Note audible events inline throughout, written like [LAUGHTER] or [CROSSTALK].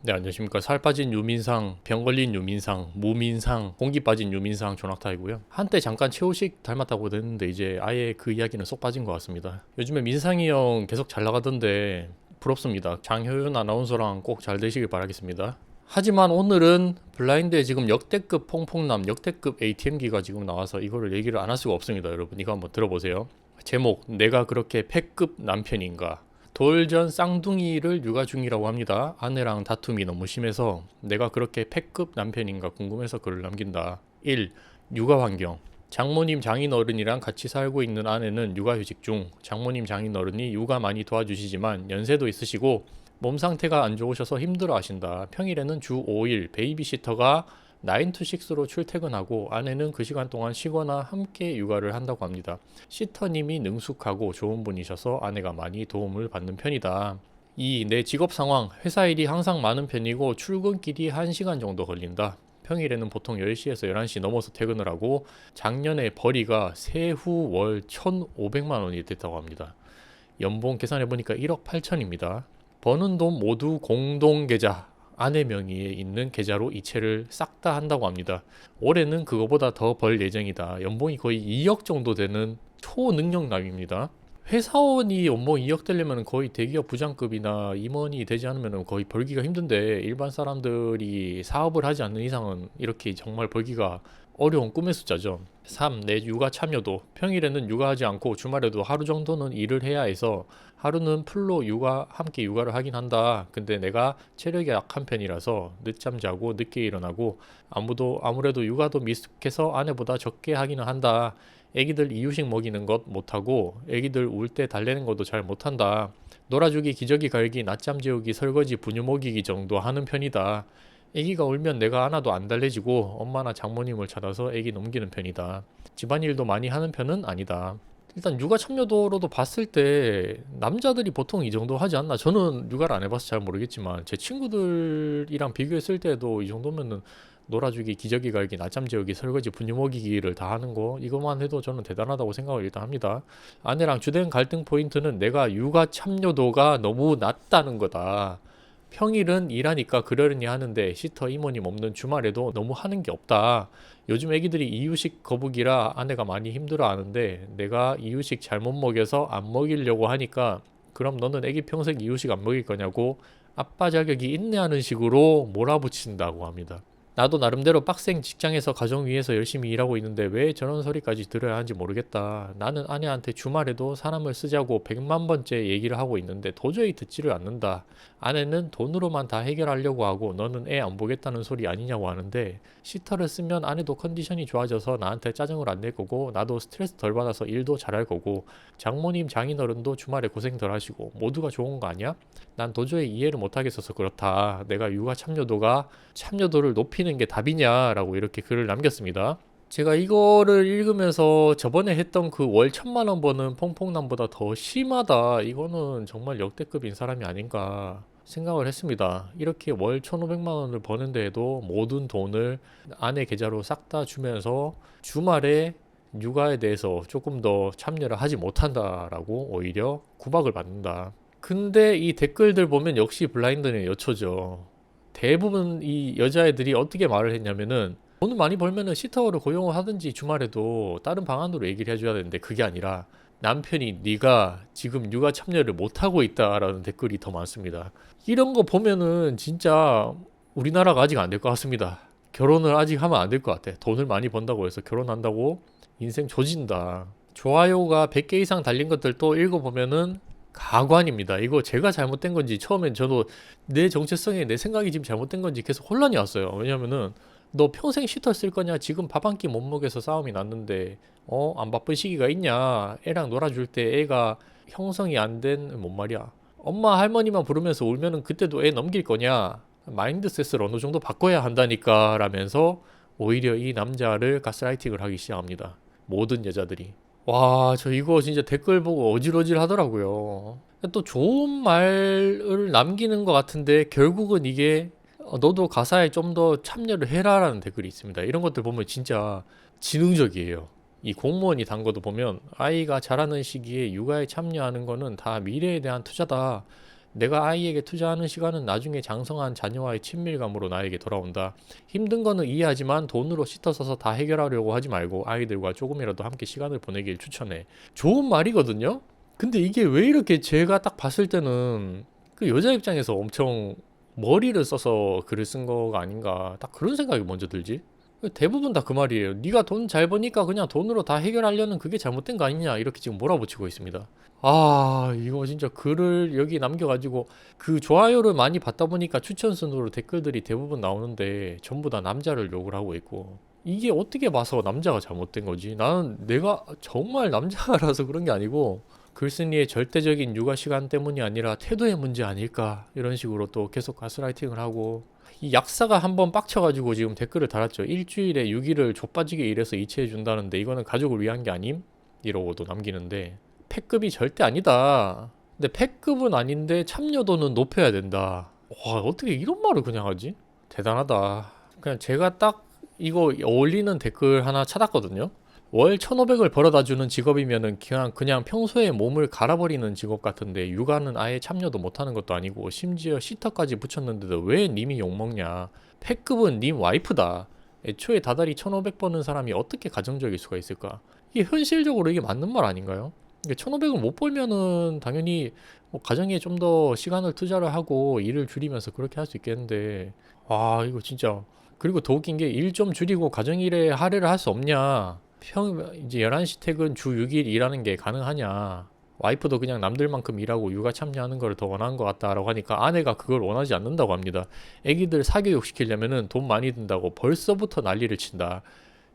네, 안녕하십니까. 살 빠진 유민상, 병 걸린 유민상, 무민상, 공기 빠진 유민상 조낙타이고요. 한때 잠깐 최우식 닮았다고 했는데 이제 아예 그 이야기는 쏙 빠진 것 같습니다. 요즘에 민상이 형 계속 잘 나가던데 부럽습니다. 장효윤 아나운서랑 꼭 잘 되시길 바라겠습니다. 하지만 오늘은 블라인드에 지금 역대급 퐁퐁남, 역대급 ATM기가 지금 나와서 이거를 얘기를 안 할 수가 없습니다. 여러분 이거 한번 들어보세요. 제목 내가 그렇게 패급 남편인가 돌전 쌍둥이를 육아 중이라고 합니다. 아내랑 다툼이 너무 심해서 내가 그렇게 패급 남편인가 궁금해서 글을 남긴다. 1. 육아 환경 장모님 장인어른이랑 같이 살고 있는 아내는 육아휴직 중 장모님 장인어른이 육아 많이 도와주시지만 연세도 있으시고 몸 상태가 안 좋으셔서 힘들어 하신다. 평일에는 주 5일 베이비시터가 9to6로 출퇴근하고 아내는 그 시간 동안 쉬거나 함께 육아를 한다고 합니다. 시터님이 능숙하고 좋은 분이셔서 아내가 많이 도움을 받는 편이다. 2. 내 직업 상황, 회사 일이 항상 많은 편이고 출근길이 1시간 정도 걸린다. 평일에는 보통 10시에서 11시 넘어서 퇴근을 하고 작년에 벌이가 세후 월 1,500만 원이 됐다고 합니다. 연봉 계산해 보니까 1억 8천입니다. 버는 돈 모두 공동 계좌 아내 명의에 있는 계좌로 이체를 싹 다 한다고 합니다. 올해는 그거보다 더 벌 예정이다. 연봉이 거의 2억 정도 되는 초능력남입니다. 회사원이 연봉 2억 되려면 거의 대기업 부장급이나 임원이 되지 않으면 거의 벌기가 힘든데 일반 사람들이 사업을 하지 않는 이상은 이렇게 정말 벌기가 어려운 꿈의 숫자죠. 3. 내 육아 참여도 평일에는 육아하지 않고 주말에도 하루 정도는 일을 해야 해서 하루는 풀로 육아 함께 육아를 하긴 한다. 근데 내가 체력이 약한 편이라서 늦잠 자고 늦게 일어나고 아무도 아무래도 육아도 미숙해서 아내보다 적게 하기는 한다. 애기들 이유식 먹이는 것 못하고 애기들 울 때 달래는 것도 잘 못한다. 놀아주기, 기저귀 갈기, 낮잠 재우기, 설거지, 분유 먹이기 정도 하는 편이다. 애기가 울면 내가 하나도 안 달래지고 엄마나 장모님을 찾아서 애기 넘기는 편이다. 집안일도 많이 하는 편은 아니다. 일단 육아 참여도로도 봤을 때 남자들이 보통 이 정도 하지 않나? 저는 육아를 안 해봐서 잘 모르겠지만 제 친구들이랑 비교했을 때도 이 정도면은 놀아주기, 기저귀 갈기, 낮잠 재우기, 설거지, 분유 먹이기를 다 하는 거 이것만 해도 저는 대단하다고 생각을 일단 합니다. 아내랑 주된 갈등 포인트는 내가 육아 참여도가 너무 낮다는 거다. 평일은 일하니까 그러려니 하는데 시터 이모님 없는 주말에도 너무 하는 게 없다. 요즘 애기들이 이유식 거북이라 아내가 많이 힘들어 하는데 내가 이유식 잘못 먹여서 안 먹이려고 하니까 그럼 너는 애기 평생 이유식 안 먹일 거냐고 아빠 자격이 있네 하는 식으로 몰아붙인다고 합니다. 나도 나름대로 빡센 직장에서 가정 위해서 열심히 일하고 있는데 왜 저런 소리까지 들어야 하는지 모르겠다. 나는 아내한테 주말에도 사람을 쓰자고 백만 번째 얘기를 하고 있는데 도저히 듣지를 않는다. 아내는 돈으로만 다 해결하려고 하고 너는 애 안 보겠다는 소리 아니냐고 하는데 시터를 쓰면 아내도 컨디션이 좋아져서 나한테 짜증을 안 낼 거고 나도 스트레스 덜 받아서 일도 잘할 거고 장모님 장인어른도 주말에 고생 덜 하시고 모두가 좋은 거 아니야? 난 도저히 이해를 못 하겠어서 그렇다. 내가 육아 참여도가 참여도를 높이는 게 답이냐라고 이렇게 글을 남겼습니다. 제가 이거를 읽으면서 저번에 했던 그 월 천만 원 버는 퐁퐁남보다 더 심하다. 이거는 정말 역대급인 사람이 아닌가 생각을 했습니다. 이렇게 월 1,500만 원을 버는데도 모든 돈을 아내 계좌로 싹 다 주면서 주말에 육아에 대해서 조금 더 참여를 하지 못한다라고 오히려 구박을 받는다. 근데 이 댓글들 보면 역시 블라인드는 여초죠. 대부분 이 여자애들이 어떻게 말을 했냐면은 돈을 많이 벌면은 시터를 고용을 하든지 주말에도 다른 방안으로 얘기를 해줘야 되는데 그게 아니라 남편이 네가 지금 육아 참여를 못하고 있다라는 댓글이 더 많습니다. 이런 거 보면은 진짜 우리나라가 아직 안 될 것 같습니다. 결혼을 아직 하면 안 될 것 같아. 돈을 많이 번다고 해서 결혼한다고 인생 조진다. 좋아요가 100개 이상 달린 것들 또 읽어보면은 가관입니다. 이거 제가 잘못된 건지 처음엔 저도 내 정체성에 내 생각이 지금 잘못된 건지 계속 혼란이 왔어요. 왜냐면은 너 평생 시터 쓸 거냐? 지금 밥 한 끼 못 먹여서 싸움이 났는데 어? 안 바쁜 시기가 있냐? 애랑 놀아줄 때 애가 형성이 안 된 뭔 말이야? 엄마 할머니만 부르면서 울면은 그때도 애 넘길 거냐? 마인드셋을 어느 정도 바꿔야 한다니까 라면서 오히려 이 남자를 가스라이팅을 하기 시작합니다. 모든 여자들이. 와, 저 이거 진짜 댓글 보고 어질어질 하더라고요. 또 좋은 말을 남기는 것 같은데 결국은 이게 어, 너도 가사에 좀 더 참여를 해라라는 댓글이 있습니다. 이런 것들 보면 진짜 지능적이에요. 이 공무원이 단 것도 보면 아이가 자라는 시기에 육아에 참여하는 거는 다 미래에 대한 투자다. 내가 아이에게 투자하는 시간은 나중에 장성한 자녀와의 친밀감으로 나에게 돌아온다. 힘든 거는 이해하지만 돈으로 씻어 써서 다 해결하려고 하지 말고 아이들과 조금이라도 함께 시간을 보내길 추천해. 좋은 말이거든요. 근데 이게 왜 이렇게 제가 딱 봤을 때는 그 여자 입장에서 엄청 머리를 써서 글을 쓴 거가 아닌가 딱 그런 생각이 먼저 들지. 대부분 다 그 말이에요. 네가 돈 잘 버니까 그냥 돈으로 다 해결하려는 그게 잘못된 거 아니냐 이렇게 지금 몰아붙이고 있습니다. 아 이거 진짜 글을 여기 남겨가지고 그 좋아요를 많이 받다 보니까 추천 순으로 댓글들이 대부분 나오는데 전부 다 남자를 욕을 하고 있고 이게 어떻게 봐서 남자가 잘못된 거지? 나는 내가 정말 남자라서 그런 게 아니고 글쓴이의 절대적인 육아 시간 때문이 아니라 태도의 문제 아닐까 이런 식으로 또 계속 가스라이팅을 하고 이 약사가 한번 빡쳐가지고 지금 댓글을 달았죠. 일주일에 6일을 좆빠지게 일해서 이체해 준다는데 이거는 가족을 위한 게 아님? 이러고도 남기는데 팩급이 절대 아니다. 근데 팩급은 아닌데 참여도는 높여야 된다. 와 어떻게 이런 말을 그냥 하지? 대단하다. 그냥 제가 딱 이거 어울리는 댓글 하나 찾았거든요. 월 1,500을 벌어다 주는 직업이면은 그냥 그냥 평소에 몸을 갈아버리는 직업 같은데 육아는 아예 참여도 못하는 것도 아니고 심지어 시터까지 붙였는데도 왜 님이 욕먹냐. 패급은 님 와이프다. 애초에 다달이 1,500 버는 사람이 어떻게 가정적일 수가 있을까? 이게 현실적으로 이게 맞는 말 아닌가요? 1,500을 못 벌면은 당연히 뭐 가정에 좀 더 시간을 투자를 하고 일을 줄이면서 그렇게 할 수 있겠는데. 와 이거 진짜. 그리고 더 웃긴 게 일 좀 줄이고 가정일에 할애를 할 수 없냐 평 이제 11시 퇴근 주 6일 일하는 게 가능하냐? 와이프도 그냥 남들만큼 일하고 육아 참여하는 걸 더 원하는 것 같다라고 하니까 아내가 그걸 원하지 않는다고 합니다. 애기들 사교육 시키려면은 돈 많이 든다고 벌써부터 난리를 친다.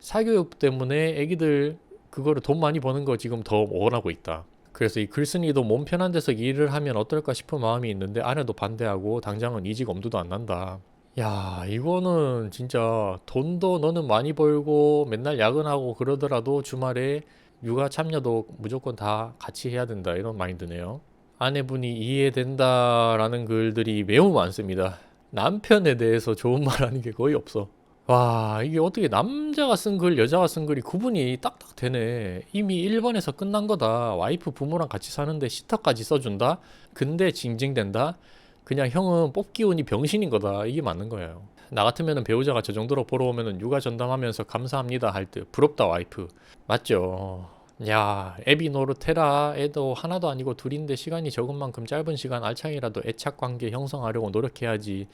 사교육 때문에 애기들 그거를 돈 많이 버는 거 지금 더 원하고 있다. 그래서 이 글쓴이도 몸 편한 데서 일을 하면 어떨까 싶은 마음이 있는데 아내도 반대하고 당장은 이직 엄두도 안 난다. 야, 이거는 진짜 돈도 너는 많이 벌고 맨날 야근하고 그러더라도 주말에 육아 참여도 무조건 다 같이 해야 된다. 이런 마인드네요. 아내분이 이해된다라는 글들이 매우 많습니다. 남편에 대해서 좋은 말 하는 게 거의 없어. 와, 이게 어떻게 남자가 쓴 글, 여자가 쓴 글이 구분이 딱딱 되네. 이미 1번에서 끝난 거다. 와이프 부모랑 같이 사는데 시터까지 써준다? 근데 징징댄다? 그냥 형은 뽑기 운이 병신인 거다. 이게 맞는 거예요. 나 같으면은 배우자가 저 정도로 보러 오면은 육아 전담하면서 감사합니다 할 듯. 부럽다 와이프. 맞죠? 야 애비 노릇해라. 애도 하나도 아니고 둘인데 시간이 적은 만큼 짧은 시간 알차게라도 애착 관계 형성하려고 노력해야지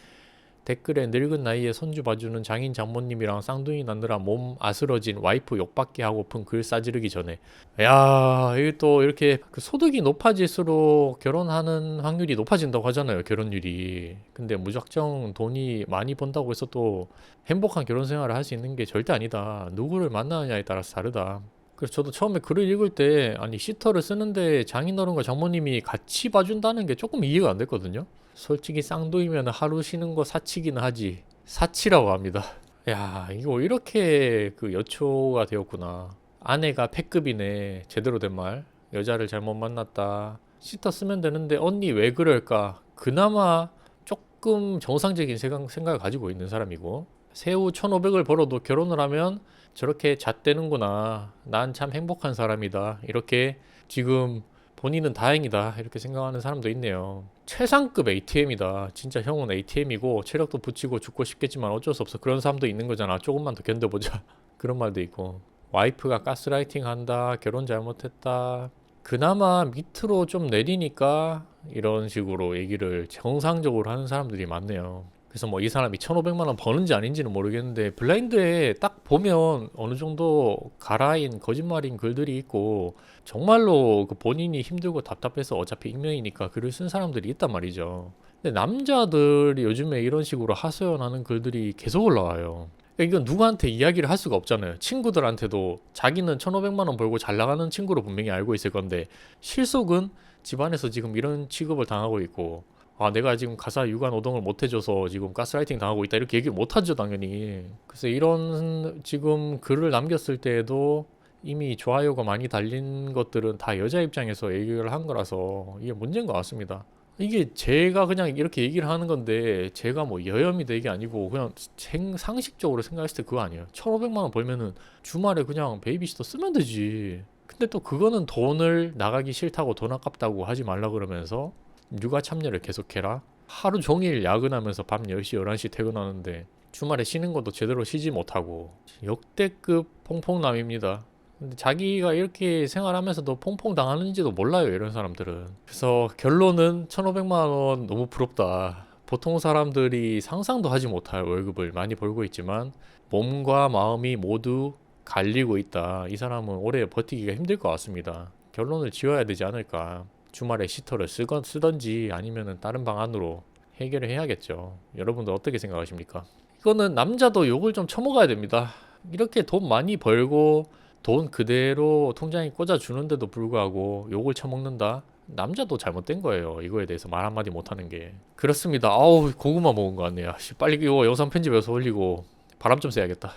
댓글에 늙은 나이에 손주 봐주는 장인 장모님이랑 쌍둥이 낳느라 몸 아스러진 와이프 욕받게 하고픈 글 싸지르기 전에. 야 이게 또 이렇게 그 소득이 높아질수록 결혼하는 확률이 높아진다고 하잖아요 결혼율이. 근데 무작정 돈이 많이 번다고 해서 또 행복한 결혼 생활을 할 수 있는 게 절대 아니다. 누구를 만나느냐에 따라서 다르다. 그래서 저도 처음에 글을 읽을 때 아니 시터를 쓰는데 장인어른과 장모님이 같이 봐준다는 게 조금 이해가 안 됐거든요 솔직히 쌍둥이면 하루 쉬는 거 사치기는 하지. 사치라고 합니다. 야, 이거 이렇게 그 여초가 되었구나. 아내가 패급이네. 제대로 된 말. 여자를 잘못 만났다. 시터 쓰면 되는데 언니 왜 그럴까? 그나마 조금 정상적인 생각, 생각을 가지고 있는 사람이고 새우 1,500을 벌어도 결혼을 하면 저렇게 잣대는구나. 난 참 행복한 사람이다. 이렇게 지금 본인은 다행이다 이렇게 생각하는 사람도 있네요. 최상급 ATM이다. 진짜 형은 ATM이고 체력도 붙이고 죽고 싶겠지만 어쩔 수 없어. 그런 사람도 있는 거잖아. 조금만 더 견뎌보자. [LAUGHS] 그런 말도 있고. 와이프가 가스라이팅 한다. 결혼 잘못했다. 그나마 밑으로 좀 내리니까 이런 식으로 얘기를 정상적으로 하는 사람들이 많네요. 그래서 뭐 이 사람이 1,500만 원 버는지 아닌지는 모르겠는데 블라인드에 딱 보면 어느 정도 가라인 거짓말인 글들이 있고 정말로 그 본인이 힘들고 답답해서 어차피 익명이니까 글을 쓴 사람들이 있단 말이죠. 근데 남자들이 요즘에 이런 식으로 하소연하는 글들이 계속 올라와요. 그러니까 이건 누구한테 이야기를 할 수가 없잖아요. 친구들한테도 자기는 1,500만 원 벌고 잘 나가는 친구로 분명히 알고 있을 건데 실속은 집안에서 지금 이런 취급을 당하고 있고 아 내가 지금 가사 육아 노동을 못 해줘서 지금 가스라이팅 당하고 있다 이렇게 얘기 못 하죠 당연히. 그래서 이런 지금 글을 남겼을 때에도 이미 좋아요가 많이 달린 것들은 다 여자 입장에서 얘기를 한 거라서 이게 문제인 것 같습니다. 이게 제가 그냥 이렇게 얘기를 하는 건데 제가 뭐 여염이 되게 아니고 그냥 생, 상식적으로 생각했을 때 그거 아니에요. 1500만 원 벌면은 주말에 그냥 베이비시터 쓰면 되지. 근데 또 그거는 돈을 나가기 싫다고 돈 아깝다고 하지 말라 그러면서 육아 참여를 계속해라. 하루 종일 야근하면서 밤 10시, 11시 퇴근하는데 주말에 쉬는 것도 제대로 쉬지 못하고 역대급 퐁퐁남입니다. 근데 자기가 이렇게 생활하면서도 퐁퐁 당하는지도 몰라요, 이런 사람들은. 그래서 결론은 1,500만 원 너무 부럽다. 보통 사람들이 상상도 하지 못할 월급을 많이 벌고 있지만 몸과 마음이 모두 갈리고 있다. 이 사람은 오래 버티기가 힘들 것 같습니다. 결론을 지어야 되지 않을까. 주말에 시터를 쓰건 쓰던지 아니면은 다른 방안으로 해결을 해야겠죠. 여러분들 어떻게 생각하십니까? 이거는 남자도 욕을 좀 처먹어야 됩니다. 이렇게 돈 많이 벌고 돈 그대로 통장에 꽂아 주는데도 불구하고 욕을 처먹는다. 남자도 잘못된 거예요. 이거에 대해서 말 한마디 못하는 게. 그렇습니다. 아우 고구마 먹은 거 같네요. 씨, 빨리 이거 영상 편집해서 올리고 바람 좀 쐬야겠다.